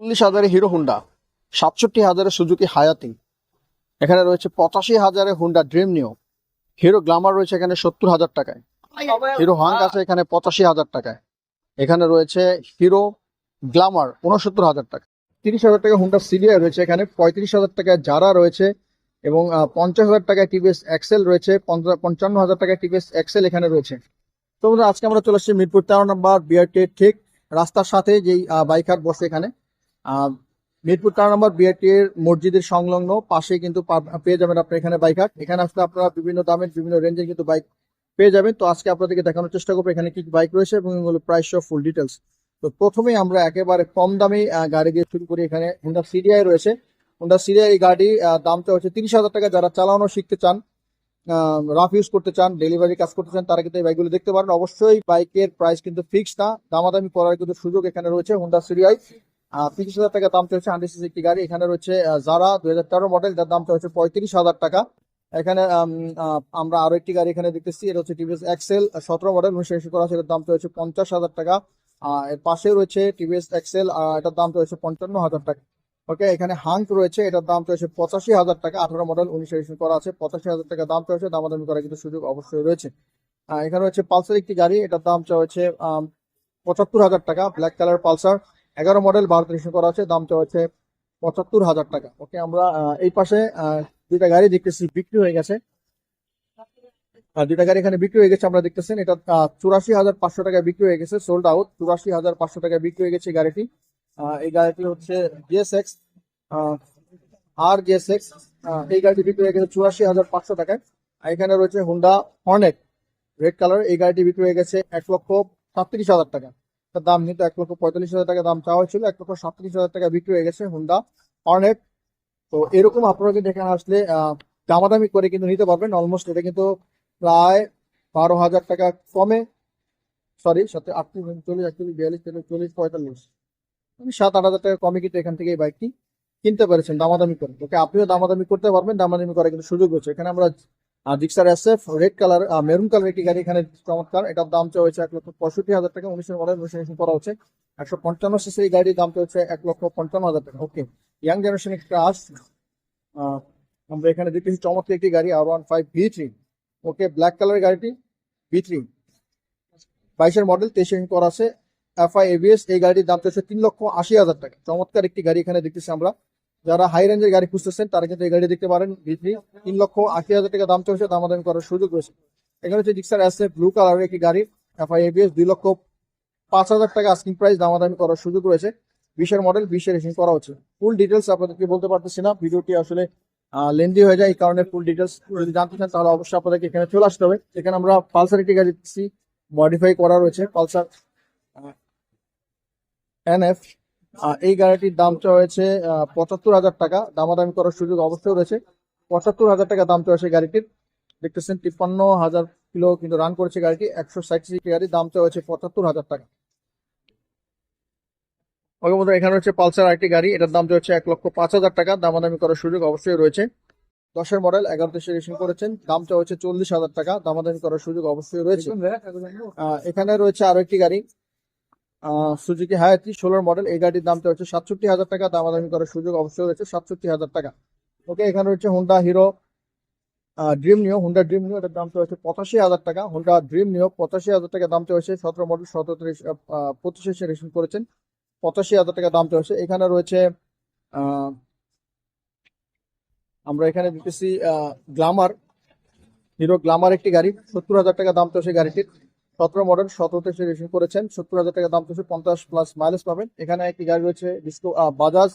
চল্লিশ হাজারে hero Honda, সাতষট্টি হাজারে সুজুকি হায়াতি। এখানে রয়েছে পঁচাশি হাজারে Honda Dream Neo Hero Glamour রয়েছে এখানে সত্তর হাজার টাকায়। হিরো হাঙ্ক আছে এখানে পঁচাশি হাজার টাকায়। এখানে রয়েছে হিরো গ্লামার উনসত্তর হাজার টাকা তিরিশ হাজার টাকা হুন্ডা সিরিয়া রয়েছে এখানে, পঁয়ত্রিশ হাজার টাকায় জারা রয়েছে এবং পঞ্চাশ হাজার টাকায় টিভিএস এক্সেল রয়েছে পঞ্চান্ন হাজার টাকায় টিভিএস এক্সেল এখানে রয়েছে। তো আজকে আমরা চলে আসছি মিরপুর তেরো নম্বর বিআরটি ঠিক রাস্তার সাথে যেই বাইক হাট বসে এখানে। মিরপুর তেরো নম্বর বিআরটি এর মসজিদের সংলগ্ন পাশে কিন্তু পেয়ে যাবেন আপনার এখানে বাইক হাট। এখানে আসলে আপনারা বিভিন্ন দামের, বিভিন্ন রেঞ্জের কিন্তু বাইক পেয়ে যাবেন। তো আজকে আপনাদেরকে দেখানোর চেষ্টা করব এখানে কি বাইক রয়েছে এবং এগুলো প্রাইস সহ ফুল ডিটেলস তো প্রথমেই আমরা একেবারে কম দামি গাড়ি দিয়ে শুরু করি এখানে হুন্ডা সিরিয়াই রয়েছে। হুন্ডা সিরিয়া এই গাড়ি দামটা হচ্ছে তিরিশ হাজার টাকা। যারা চালানো শিখতে চান রাফ ইউজ করতে চান ডেলিভারি কাজ করতে চান, তারা কিন্তু এই বাইকগুলো দেখতে পারেন। অবশ্যই বাইকের প্রাইস কিন্তু ফিক্স না। দামাদামি করার কিন্তু সুযোগ এখানে রয়েছে হুন্ডা সিরিয়াই তিরিশ হাজার টাকা দাম চলছে হান্ড্রেড সিসি একটি গাড়ি। এখানে রয়েছে যারা দুই হাজার তেরো মডেল যার দামটা হচ্ছে পঁয়ত্রিশ হাজার টাকা। এখানে আমরা আরও একটি গাড়ি এখানে দেখতেছি, এটা হচ্ছে টিভিএস এক্সেল সতেরো মডেল উনিশশো করা আছে এটার দামটা হচ্ছে পঞ্চাশ হাজার টাকা। এর পাশে রয়েছে টিভিএস এক্সেল এটার দামটা হচ্ছে পঞ্চান্ন হাজার টাকা। ওকে, এখানে হাঙ্ক রয়েছে, এটার দাম হচ্ছে পঁচাশি হাজার টাকা, আঠারো মডেল উনিশশো করা আছে। পঁচাশি হাজার টাকা দাম হচ্ছে দামাদামি করার কিন্তু সুযোগ অবশ্যই রয়েছে। এখানে রয়েছে পালসার একটি গাড়ি, এটার দাম হচ্ছে পঁচাত্তর হাজার টাকা ব্ল্যাক কালার পালসার এগারো মডেল ভারত রেজিস্ট্রেশন করা আছে দামটা হচ্ছে পঁচাত্তর হাজার টাকা। ওকে আমরা এই পাশে দুইটা গাড়ি দেখতেছি, বিক্রি হয়ে গেছে। দুইটা গাড়ি এখানে বিক্রি হয়ে গেছে আমরা দেখতেছেন, এটা চুরাশি হাজার পাঁচশো টাকায় বিক্রি হয়ে গেছে সোল্ড আউট চুরাশি হাজার পাঁচশো টাকায় বিক্রি হয়ে গেছে গাড়িটি। এই গাড়িটি হচ্ছে জিএসএক্স আর জিএসএক্স এই গাড়িটি বিক্রি হয়ে গেছে চুরাশি হাজার পাঁচশো টাকায়। এখানে রয়েছে হুন্ডা হর্নেট রেড কালার এই গাড়িটি বিক্রি হয়ে গেছে এক লক্ষ সাতত্রিশ হাজার টাকা। তার দাম কিন্তু এক লক্ষ পঁয়তাল্লিশ হাজার টাকা দাম চাওয়া হয়েছিল, এক লক্ষ সাতত্রিশ হাজার টাকা বিক্রি হয়ে গেছে হুন্ডা অনেক তো এরকম আপনারা কিন্তু এখানে আসলে দামাদামি করে কিন্তু নিতে পারবেন। অলমোস্ট এটা কিন্তু প্রায় বারো হাজার টাকা কমে। সরি সাথে আটত্রিশ চল্লিশ, একচল্লিশ, বিয়াল্লিশ তেতাল্লিশ চল্লিশ, পঁয়তাল্লিশ। মানে সাত, আট হাজার টাকা কমে কিন্তু এখান থেকে এই বাইকটি কিনতে পেরেছেন, দামাদামি করে। ওকে, আপনিও দামাদামি করতে পারবেন, দামাদামি করার কিন্তু সুযোগ রয়েছে। এখানে আমরা Gixxer S F red colour maroon colour একটি গাড়ি এখানে চমৎকার। এটার দাম হচ্ছে এক লক্ষ পঁয়ষট্টি হাজার টাকা, উনিশের মডেল রেজিস্ট্রেশন করা হচ্ছে। একশো পঞ্চান্ন সিসি এই গাড়ির দাম হচ্ছে এক লক্ষ পঞ্চান্ন হাজার টাকা। ওকে ইয়াং জেনারেশন আস আমরা এখানে দেখতেছি চমৎকার একটি গাড়ি R one five V three okay black কালারের গাড়িটি ভি থ্রি বাইশের মডেল তেইশে করা আছে। এফআই এবিএস এই গাড়ির দাম হচ্ছে তিন লক্ষ আশি হাজার টাকা। চমৎকার একটি গাড়ি এখানে দেখতেছি আমরা। যারা হাই রেঞ্জের গাড়ি খুঁজতেছেন, তারা কিন্তু এই গাড়ি দেখতে পারেন ভিত্রি তিন লক্ষ আশি হাজার টাকা দাম চলছে দাম দামাদামি করার সুযোগ রয়েছে। এখানে হচ্ছে ডিক্সার এসে ব্লু কালারের একটি গাড়ি এফআই এবিএস দুই লক্ষ পাঁচ হাজার টাকা আস্কিং প্রাইস দাম দামাদামি করার সুযোগ রয়েছে। বিশের মডেল বিশের রেসিং করা হচ্ছে। ফুল ডিটেলস আপনাদেরকে বলতে পারতেছি না, ভিডিওটি আসলে লেন্দি হয়ে যায়, এই কারণে ফুল ডিটেলস যদি জানতে চান, তাহলে অবশ্যই আপনাদেরকে এখানে চলে আসতে হবে। এখানে আমরা পালসার একটি গাড়ি দিচ্ছি মডিফাই করা রয়েছে পালসার এনএফ এই গাড়িটির দামটা হয়েছে পঁচাত্তর হাজার টাকা। দামাদামি করার সুযোগ অবশ্যই রয়েছে। পঁচাত্তর হাজার টাকা দামটা হয়েছে গাড়িটির। দেখতেছেন, তিপ্পান্ন হাজার কিলো কিন্তু রান করেছে গাড়িটি। একশো ষাট সিসি গাড়ির দামটা হয়েছে পঁচাত্তর হাজার টাকা। ওকে বন্ধুরা, এখানে রয়েছে পালসার আরেকটি গাড়ি। এটার দামটা হচ্ছে এক লক্ষ পাঁচ হাজার টাকা। দামাদামি করার সুযোগ অবশ্যই রয়েছে। দশের মডেল এগারো দেশে রেজিস্ট্রেশন করেছেন। দামটা হচ্ছে চল্লিশ হাজার টাকা। দামাদামি করার সুযোগ অবশ্যই রয়েছে। এখানে রয়েছে আরও একটি গাড়ি। সুজুকি হায়াতি ষোলোর মডেল এই গাড়ির দামটা হচ্ছে সাতষট্টি হাজার টাকা, দামাদামি করার সুযোগ অবশ্যই রয়েছে, সাতষট্টি হাজার টাকা। ওকে এখানে রয়েছে Honda Hero Dream Neo Honda Dream Neo এটার দামটা হচ্ছে পঁচাশি হাজার টাকা। হুন্ডা ড্রিম নিও পঁচাশি হাজার টাকা দামটা হচ্ছে সতেরো মডেল সতেরো পঁচিশে রেজিস্ট্রেশন করেছেন। পঁচাশি হাজার টাকা দামটা হচ্ছে। এখানে রয়েছে আমরা এখানে দিতেছি গ্লামার হিরো গ্লামার একটি গাড়ি, সত্তর হাজার টাকা দাম তো সেই গাড়িটির। সতেরো মডেল সতেরোতে সে রেজিস্ট্রেশন করেছেন। সত্তর হাজার টাকা দাম তো পঞ্চাশ প্লাস মাইলেজ পাবেন। এখানে একটি গাড়ি রয়েছে ডিসকো বাজাজ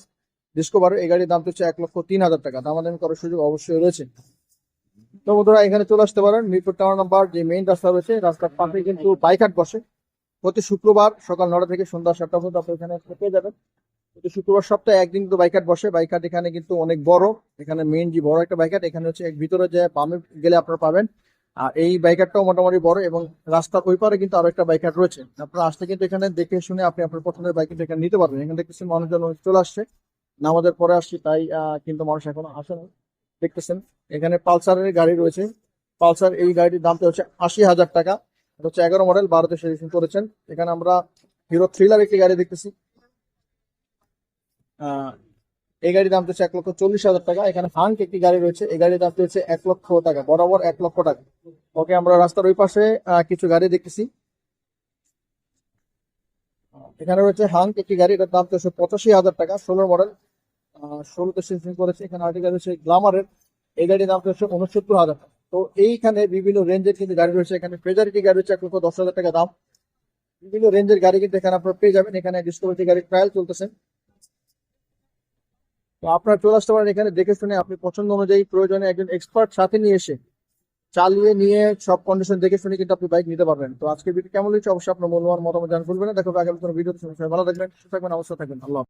ডিসকোভার এই গাড়ির দাম হচ্ছে এক লক্ষ তিন হাজার টাকা। দাম দামাদামি করার সুযোগ অবশ্যই রয়েছে। তো বন্ধুরা, এখানে চলে আসতে পারেন। মিরপুর টাওয়ার নাম্বার যে মেইন রাস্তা রয়েছে, রাস্তার পাশে কিন্তু বাইক হাট বসে। প্রতি শুক্রবার সকাল নটা থেকে সন্ধ্যা সাতটা পর্যন্ত আপনি এখানে পেয়ে যাবেন। প্রতি শুক্রবার সপ্তাহে একদিন কিন্তু বাইক হাট বসে। বাইক হাট এখানে কিন্তু অনেক বড়। এখানে মেইন যে বড় একটা বাইক হাট এখানে হচ্ছে এক ভিতরে যে বামে গেলে আপনারা পাবেন। আর এই বাইক হাটটাও মোটামুটি বড় এবং রাস্তার ওই পারে কিন্তু আরও একটা বাইক হাট রয়েছে। আপনারা আসলে কিন্তু এখানে দেখে শুনে আপনি আপনার পছন্দের বাইক কিন্তু এখানে নিতে পারবেন। এখানে দেখতেছেন মানুষজন চলে আসছে। নামাজের পরে আসছি, তাই কিন্তু মানুষ এখনও আসে না। দেখতেছেন, এখানে পালসারের গাড়ি রয়েছে। পালসার এই গাড়িটির দামটা হচ্ছে আশি হাজার টাকা। এটা হচ্ছে এগারো মডেল বারোতে রেজিস্ট্রেশন করেছেন। এখানে আমরা হিরো থ্রিলার একটি গাড়ি দেখতেছি। এই গাড়ির দাম হচ্ছে এক লক্ষ চল্লিশ হাজার টাকা। এখানে হাঙ্ক একটি গাড়ি রয়েছে। এই গাড়ির দাম হচ্ছে এক লক্ষ টাকা, বরাবর এক লক্ষ টাকা। ওকে, আমরা রাস্তার ওই পাশে কিছু গাড়ি দেখতেছি। এখানে রয়েছে হাঙ্ক একটি গাড়ি, এটার দাম হচ্ছে পঁচাশি হাজার টাকা ষোলোর মডেল। ষোলোতে করেছে। এখানে আরেকটি গাড়ি রয়েছে গ্লামারের এই গাড়ির দাম হচ্ছে উনসত্তর হাজার টাকা। তো এইখানে বিভিন্ন রেঞ্জের কিন্তু গাড়ি রয়েছে। এখানে ফেজারিটি গাড়ি রয়েছে, এক লক্ষ দশ হাজার টাকা দাম। বিভিন্ন রেঞ্জের গাড়ি কিন্তু এখানে আপনারা পেয়ে যাবেন। এখানে ডিসকভারিটি গাড়ির ট্রায়াল চলতেছে। তো আপনারা চলে আসতে পারেন এখানে দেখে শুনে আপনি পছন্দ অনুযায়ী প্রয়োজনে একজন এক্সপার্ট সাথে নিয়ে এসে চালিয়ে নিয়ে সব কন্ডিশন দেখে শুনে কিন্তু আপনি বাইক নিতে পারবেন। তো আজকে ভিডিও কেমন হয়েছে অবশ্যই আপনার মূল্যবান মতামত জান ভুলবেন দেখো আগামী কোনো ভিডিও ভালো থাকবেন, সুস্থ থাকবেন অবশ্যই থাকবেন। আল্লাহ।